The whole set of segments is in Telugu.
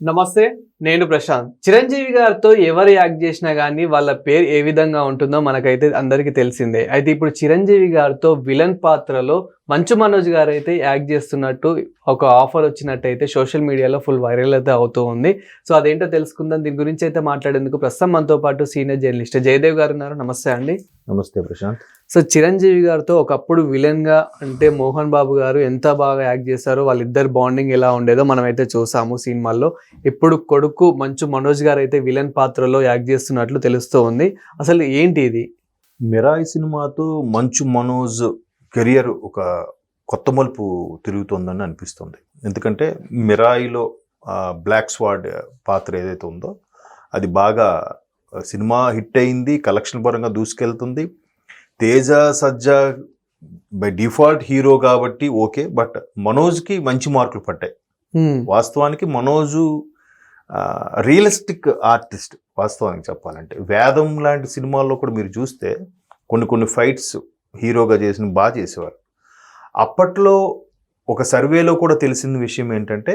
నమస్తే నేను ప్రశాంత్. చిరంజీవి గారితో ఎవరు యాక్ట్ చేసినా కానీ వాళ్ళ పేరు ఏ విధంగా ఉంటుందో మనకైతే అందరికీ తెలిసిందే. అయితే ఇప్పుడు చిరంజీవి గారితో విలన్ పాత్రలో మంచు మనోజ్ గారు అయితే యాక్ట్ చేస్తున్నట్టు ఒక ఆఫర్ వచ్చినట్టయితే సోషల్ మీడియాలో ఫుల్ వైరల్ అయితే అవుతూ ఉంది. సో అదేంటో తెలుసుకుందాం. దీని గురించి అయితే మాట్లాడేందుకు ప్రస్తుతం మనతో పాటు సీనియర్ జర్నలిస్ట్ జయదేవ్ గారు ఉన్నారు. నమస్తే అండి. నమస్తే ప్రశాంత్. సో చిరంజీవి గారితో ఒకప్పుడు విలన్గా అంటే మోహన్ బాబు గారు ఎంత బాగా యాక్ట్ చేశారో వాళ్ళిద్దరు బాండింగ్ ఎలా ఉండేదో మనం అయితే చూసాము సినిమాల్లో. ఇప్పుడు కొడుకు మంచు మనోజ్ గారు అయితే విలన్ పాత్రలో యాక్ట్ చేస్తున్నట్లు తెలుస్తూ ఉంది. అసలు ఏంటి ఇది? మిరాయి సినిమాతో మంచు మనోజ్ కెరియర్ ఒక కొత్త మలుపు తిరుగుతోందని అనిపిస్తుంది. ఎందుకంటే మిరాయిలో బ్లాక్ స్వాడ్ పాత్ర ఏదైతే ఉందో అది బాగా సినిమా హిట్ అయింది కలెక్షన్ పరంగా దూసుకెళ్తుంది. Teja Sajja by default hero కాబట్టి ఓకే బట్ మనోజ్కి మంచి మార్కులు పట్టాయి హ్మ్. వాస్తవానికి మనోజు రియలిస్టిక్ ఆర్టిస్ట్ వాస్తవానికి చెప్పాలంటే. వేదం లాంటి సినిమాల్లో కూడా మీరు చూస్తే కొన్ని కొన్ని ఫైట్స్ హీరోగా చేసిన బాగా చేసేవారు. అప్పట్లో ఒక సర్వేలో కూడా తెలిసిన విషయం ఏంటంటే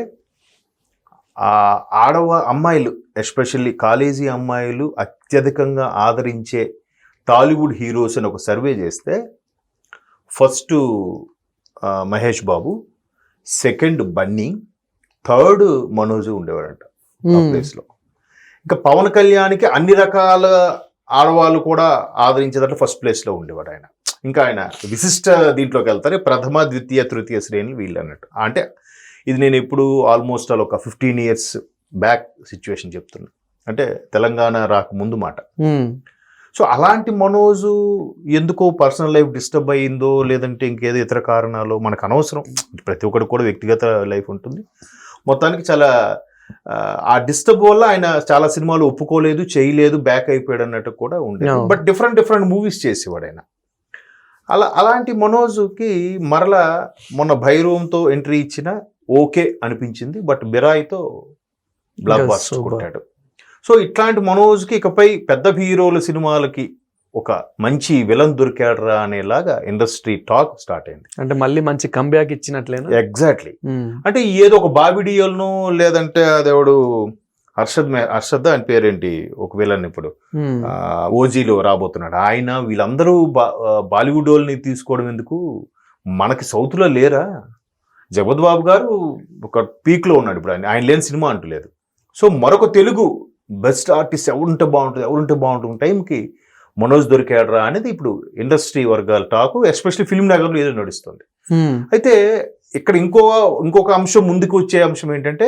ఆడవ అమ్మాయిలు ఎస్పెషల్లీ కాలేజీ అమ్మాయిలు అత్యధికంగా ఆదరించే టాలీవుడ్ హీరోస్ అని ఒక సర్వే చేస్తే first Mahesh Babu second Bunny third Manoj ఉండేవాడంట ఆ హ్మ్. ప్లేస్లో ఇంకా పవన్ కళ్యాణ్కి అన్ని రకాల ఆడవాళ్ళు కూడా ఆదరించేటట్లు ఫస్ట్ ప్లేస్లో ఉండేవాడు ఆయన. ఇంకా ఆయన విశిష్ట దీంట్లోకి వెళ్తారు ప్రథమ ద్వితీయ తృతీయ శ్రేణులు వీళ్ళు అన్నట్టు అంటే ఇది నేను ఇప్పుడు ఆల్మోస్ట్ అలా ఒక ఫిఫ్టీన్ ఇయర్స్ బ్యాక్ సిచ్యువేషన్ చెప్తున్నా. అంటే తెలంగాణ రాకముందు మాట. సో అలాంటి మనోజు ఎందుకో పర్సనల్ లైఫ్ డిస్టర్బ్ అయ్యిందో లేదంటే ఇంకేదో ఇతర కారణాలు మనకు అనవసరం. ప్రతి ఒక్కరికి కూడా వ్యక్తిగత లైఫ్ ఉంటుంది. మొత్తానికి చాలా ఆ, డిస్టర్బ్ వల్ల ఆయన చాలా సినిమాలు ఒప్పుకోలేదు చేయలేదు బ్యాక్ అయిపోయాడు అన్నట్టు కూడా ఉండేది. బట్ డిఫరెంట్ డిఫరెంట్ మూవీస్ చేసేవాడు ఆయన. అలా అలాంటి మనోజుకి మరలా మొన్న భైరవంతో ఎంట్రీ ఇచ్చిన ఓకే అనిపించింది బట్ బిరాయితో బ్లాక్ బాస్టర్. కొట్టాడు. సో ఇట్లాంటి మనోజ్కి ఇకపై పెద్ద హీరోల సినిమాలకి ఒక మంచి విలన్ దొరికాడరా అనేలాగా ఇండస్ట్రీ టాక్ స్టార్ట్ అయింది. అంటే మళ్ళీ మంచి కంబ్యాక్ ఇచ్చినట్లేనా? ఎగ్జాక్ట్లీ. అంటే ఏదో ఒక బాబిడియోల్ను లేదంటే అదేవాడు హర్షద్ హర్షద్ అని పేరేంటి ఒక విలన్ ఇప్పుడు. ఆ, ఓజీలో రాబోతున్నాడు. ఆయన వీళ్ళందరూ బా బాలీవుడ్ వాళ్ళని తీసుకోవడం ఎందుకు? మనకి సౌత్లో లేరా? జగత్ బాబు గారు ఒక పీక్లో ఉన్నాడు ఇప్పుడు. ఆయన ఆయన లేని సినిమా అంటూ లేదు సో మరొక తెలుగు బెస్ట్ ఆర్టిస్ట్ ఎవరుంటే బాగుంటుంది ఎవరుంటే బాగుంటుంది టైంకి మనోజ్ దొరికాడరా అనేది ఇప్పుడు ఇండస్ట్రీ వర్గాల టాకు ఎస్పెషల్లీ ఫిల్మ్ నగర్లో ఏదో నడుస్తుంది. అయితే ఇక్కడ ఇంకో ఇంకొక అంశం ముందుకు వచ్చే అంశం ఏంటంటే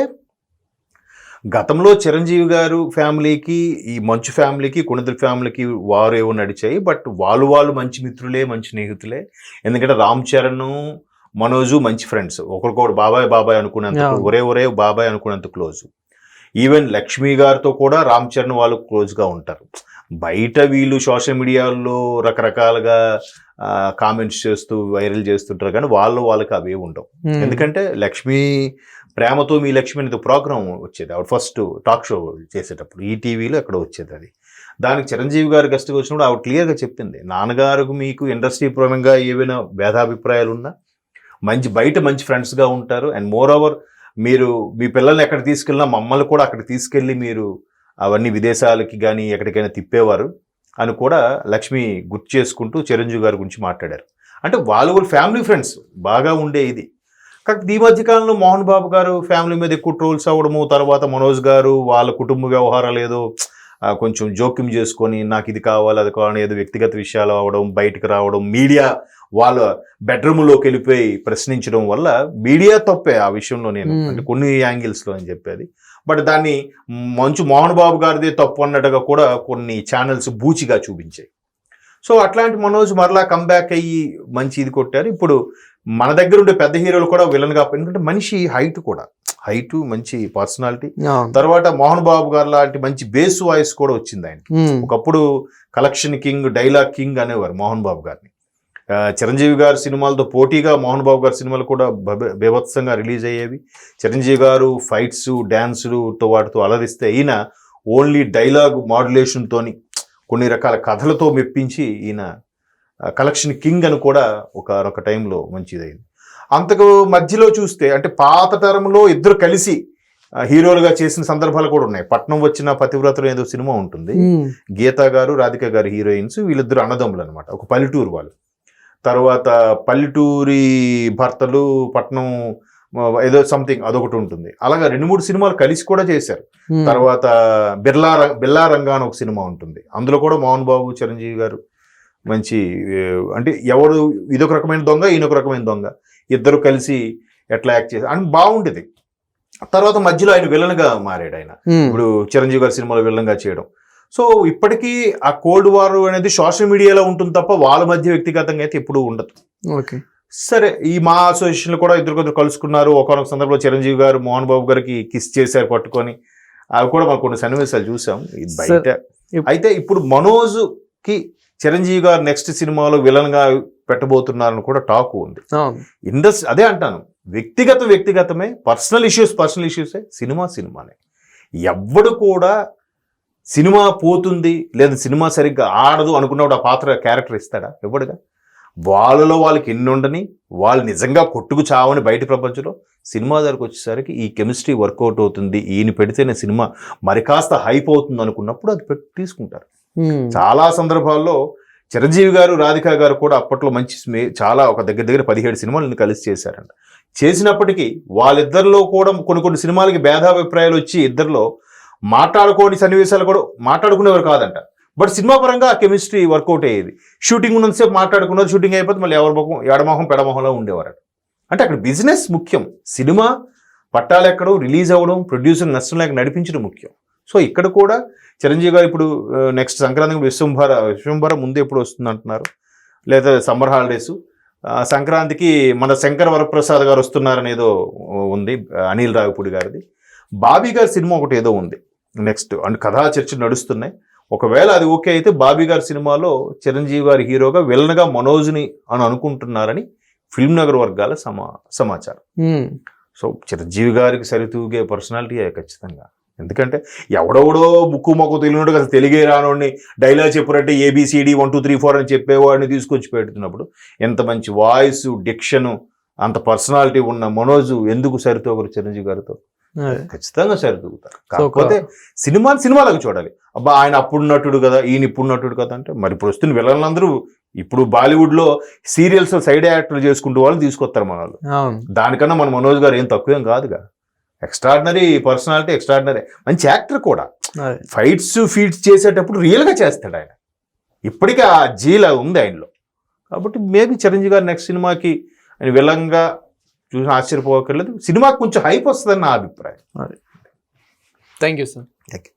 గతంలో చిరంజీవి గారు ఫ్యామిలీకి ఈ మంచు ఫ్యామిలీకి కొణిదల ఫ్యామిలీకి వారు ఏవో నడిచాయి బట్ వాళ్ళు వాళ్ళు మంచి మిత్రులే మంచి స్నేహితులే. ఎందుకంటే రామ్ చరణ్ మనోజు మంచి ఫ్రెండ్స్. ఒకరికొకరు బాబాయ్ బాబాయ్ అనుకున్నంత. ఒరే ఒరే బాబాయ్ అనుకున్నంత క్లోజ్. ఈవెన్ లక్ష్మి గారితో కూడా రామ్ చరణ్ వాళ్ళు క్లోజ్గా ఉంటారు. బయట వీళ్ళు సోషల్ మీడియాలో రకరకాలుగా కామెంట్స్ చేస్తూ వైరల్ చేస్తుంటారు కానీ వాళ్ళు వాళ్ళకి అవే ఉండవు. ఎందుకంటే లక్ష్మి ప్రేమతో మీ లక్ష్మి అనేది ప్రోగ్రామ్ వచ్చేది. ఆవిడ ఫస్ట్ టాక్ షో చేసేటప్పుడు ఈ టీవీలో ఎక్కడ వచ్చేది అది. దానికి చిరంజీవి గారు గెస్ట్గా వచ్చినప్పుడు ఆవిడ క్లియర్గా చెప్పింది. నాన్నగారికి మీకు ఇండస్ట్రీ పరంగా ఏవైనా భేదాభిప్రాయాలు ఉన్నా మంచి బయట మంచి ఫ్రెండ్స్గా ఉంటారు. అండ్ మోర్ ఓవర్ మీరు మీ పిల్లల్ని ఎక్కడ తీసుకెళ్ళినా మమ్మల్ని కూడా అక్కడ తీసుకెళ్ళి మీరు అవన్నీ విదేశాలకి కానీ ఎక్కడికైనా తిప్పేవారు అని కూడా లక్ష్మి గుర్తు చేసుకుంటూ చిరంజీవి గారి గురించి మాట్లాడారు. అంటే వాళ్ళు కూడా ఫ్యామిలీ ఫ్రెండ్స్ బాగా ఉండే ఇది. కాకపోతే ఈ మధ్యకాలంలో మోహన్ బాబు గారు ఫ్యామిలీ మీద ఎక్కువ ట్రోల్స్ అవ్వడము తర్వాత మనోజ్ గారు వాళ్ళ కుటుంబ వ్యవహారాలు ఏదో కొంచెం జోక్యం చేసుకొని నాకు ఇది కావాలి అది కావాలి ఏదో వ్యక్తిగత విషయాలు అవడం బయటకు రావడం మీడియా వాళ్ళ బెడ్రూమ్లోకి వెళ్ళిపోయి ప్రశ్నించడం వల్ల మీడియా తప్పే ఆ విషయంలో నేను. అంటే కొన్ని యాంగిల్స్లో అని చెప్పేది. బట్ దాన్ని మంచు మోహన్ బాబు గారిదే తప్పు అన్నట్టుగా కూడా కొన్ని ఛానల్స్ బూచిగా చూపించాయి. సో అట్లాంటి మనోజ్ మరలా కంబ్యాక్ అయ్యి మంచి ఇది కొట్టారు. ఇప్పుడు మన దగ్గర ఉండే పెద్ద హీరోలు కూడా విలన్గా ఎందుకంటే మనిషి హైట్ కూడా. హైట్ మంచి పర్సనాలిటీ. తర్వాత మోహన్ బాబు గారు లాంటి మంచి బేస్ వాయిస్ కూడా వచ్చింది ఆయన. ఒకప్పుడు కలెక్షన్ కింగ్ డైలాగ్ కింగ్ అనేవారు మోహన్ బాబు గారిని. చిరంజీవి గారి సినిమాలతో పోటీగా మోహన్ బాబు గారి సినిమాలు కూడా బీభత్సంగా రిలీజ్ అయ్యేవి. చిరంజీవి గారు ఫైట్స్ డ్యాన్సులుతో వాటితో అలరిస్తే ఈయన ఓన్లీ డైలాగ్ మాడ్యులేషన్తోని కొన్ని రకాల కథలతో మెప్పించి ఈయన కలెక్షన్ కింగ్ అని కూడా ఒక ఒక టైంలో మంచిదైంది. అంతకు మధ్యలో చూస్తే అంటే పాత తరంలో ఇద్దరు కలిసి హీరోలుగా చేసిన సందర్భాలు కూడా ఉన్నాయి. పట్నం వచ్చిన పతివ్రతలు ఏదో సినిమా ఉంటుంది. గీత గారు రాధిక గారు హీరోయిన్స్ వీళ్ళిద్దరు అన్నదమ్ములు అనమాట ఒక పల్లెటూరు వాళ్ళు. తర్వాత పల్లెటూరి భర్తలు పట్నం ఏదో సంథింగ్ అదొకటి ఉంటుంది. అలాగా రెండు మూడు సినిమాలు కలిసి కూడా చేశారు. తర్వాత బిర్లా బిర్లా రంగా అని ఒక సినిమా ఉంటుంది. అందులో కూడా మోహన్ బాబు చిరంజీవి గారు మంచి అంటే ఎవరు ఇదొక రకమైన దొంగ ఈయనొక రకమైన దొంగ. ఇద్దరు కలిసి ఎట్లా యాక్ట్ చేశారు అని బాగుండేది. తర్వాత మధ్యలో ఆయన విలన్గా మారాడు ఆయన. ఇప్పుడు చిరంజీవి గారి సినిమాలో విలన్గా చేయడం. సో ఇప్పటికీ ఆ కోల్డ్ వార్ అనేది సోషల్ మీడియాలో ఉంటుంది తప్ప వాళ్ళ మధ్య వ్యక్తిగతంగా అయితే ఎప్పుడూ ఉండదు. ఓకే. సరే ఈ మా అసోసియేషన్లో కూడా ఇద్దరు కొద్దిరు కలుసుకున్నారు. ఒకనొక సందర్భంలో చిరంజీవి గారు మోహన్ బాబు గారికి కిస్ చేశారు పట్టుకొని. అవి కూడా మనం కొన్ని సన్నివేశాలు చూసాం. బయట. అయితే ఇప్పుడు మనోజ్కి చిరంజీవి గారు నెక్స్ట్ సినిమాలో విలన్గా పెట్టబోతున్నారని కూడా టాక్ ఉంది. ఇండస్ట్రీ అదే అంటాను వ్యక్తిగత వ్యక్తిగతమే పర్సనల్ ఇష్యూస్ పర్సనల్ ఇష్యూసే సినిమా సినిమానే. ఎవ్వడు కూడా సినిమా పోతుంది లేదా సినిమా సరిగ్గా ఆడదు అనుకున్నప్పుడు ఆ పాత్ర క్యారెక్టర్ ఇస్తాడా? ఎవడుగా వాళ్ళలో వాళ్ళకి ఎన్ని ఉండని వాళ్ళు నిజంగా కొట్టుకు చావని బయట ప్రపంచంలో సినిమా దగ్గరకు వచ్చేసరికి ఈ కెమిస్ట్రీ వర్కౌట్ అవుతుంది ఈయన పెడితేనే సినిమా మరి కాస్త హైప్ అవుతుంది అనుకున్నప్పుడు అది పెట్టి తీసుకుంటారు. చాలా సందర్భాల్లో చిరంజీవి గారు రాధిక గారు కూడా అప్పట్లో మంచి చాలా ఒక దగ్గర దగ్గర పదిహేడు సినిమాలను కలిసి చేశారంట. చేసినప్పటికీ వాళ్ళిద్దరిలో కూడా కొన్ని కొన్ని సినిమాలకి భేదాభిప్రాయాలు వచ్చి ఇద్దరిలో మాట్లాడుకోని సన్నివేశాలు కూడా మాట్లాడుకునేవారు కాదంట. బట్ సినిమా పరంగా కెమిస్ట్రీ వర్కౌట్ అయ్యేది. షూటింగ్ ఉన్నంతసేపు మాట్లాడుకున్నారు షూటింగ్ అయిపోతే మళ్ళీ ఎవరి ముఖం ఎడమొహం పెడమొహంలో ఉండేవారు అంటే అక్కడ బిజినెస్ ముఖ్యం. సినిమా పట్టాలెక్కడం రిలీజ్ అవ్వడం ప్రొడ్యూసర్ నష్టం లేక నడిపించడం ముఖ్యం. సో ఇక్కడ కూడా చిరంజీవి గారు ఇప్పుడు నెక్స్ట్ సంక్రాంతికి విశ్వంభర విశ్వంభర ముందు ఎప్పుడు వస్తుంది అంటున్నారు? లేదా సమ్మర్ హాలిడేస్. సంక్రాంతికి మన శంకర్ వరప్రసాద్ గారు వస్తున్నారనేదో ఉంది అనిల్ రావిపూడి గారిది. బాబీ గారి సినిమా ఒకటి ఏదో ఉంది నెక్స్ట్ అండ్ కథా చర్చలు నడుస్తున్నాయి. ఒకవేళ అది ఓకే అయితే బాబీ గారి సినిమాలో చిరంజీవి గారి హీరోగా విలన్గా మనోజ్ని అని అనుకుంటున్నారని ఫిల్మ్ నగర్ వర్గాల సమా సమాచారం. సో చిరంజీవి గారికి సరితూగే పర్సనాలిటీ ఖచ్చితంగా. ఎందుకంటే ఎవడెవడో ముక్కు మొక్కు తెలియనోడు అసలు తెలుగే రానోడిని డైలాగ్ చెప్పారంటే A B C D one two three four అని చెప్పేవాడిని తీసుకొచ్చి పెడుతున్నప్పుడు ఎంత మంచి వాయిస్ డిక్షను అంత పర్సనాలిటీ ఉన్న మనోజు ఎందుకు సరితూగరు చిరంజీవి గారితో. ఖచ్చితంగా సరితూగుతారు. కాకపోతే సినిమాని సినిమాలకు చూడాలి. అబ్బా ఆయన అప్పుడు నటుడు కదా ఈయన ఇప్పుడు నటుడు కదా అంటే మరి ఇప్పుడు వస్తున్న విలన్లందరూ ఇప్పుడు బాలీవుడ్లో సీరియల్స్ సైడ్ యాక్టర్ చేసుకుంటూ వాళ్ళు తీసుకొస్తారు మన వాళ్ళు దానికన్నా మన మనోజ్ గారు ఏం తక్కువేం కాదుగా. ఎక్స్ట్రాడినరీ పర్సనాలిటీ ఎక్స్ట్రాడినరీ మంచి యాక్టర్ కూడా. ఫైట్స్ ఫీట్స్ చేసేటప్పుడు రియల్గా చేస్తాడు ఆయన. ఇప్పటికీ ఆ జీల ఉంది ఆయనలో. కాబట్టి మేబీ చిరంజీవి గారు నెక్స్ట్ సినిమాకి ఆయన విలంగా చూసి ఆశ్చర్యపోకర్లేదు. సినిమాకి కొంచెం హైప్ వస్తుందని నా అభిప్రాయం. Thank you sir thank you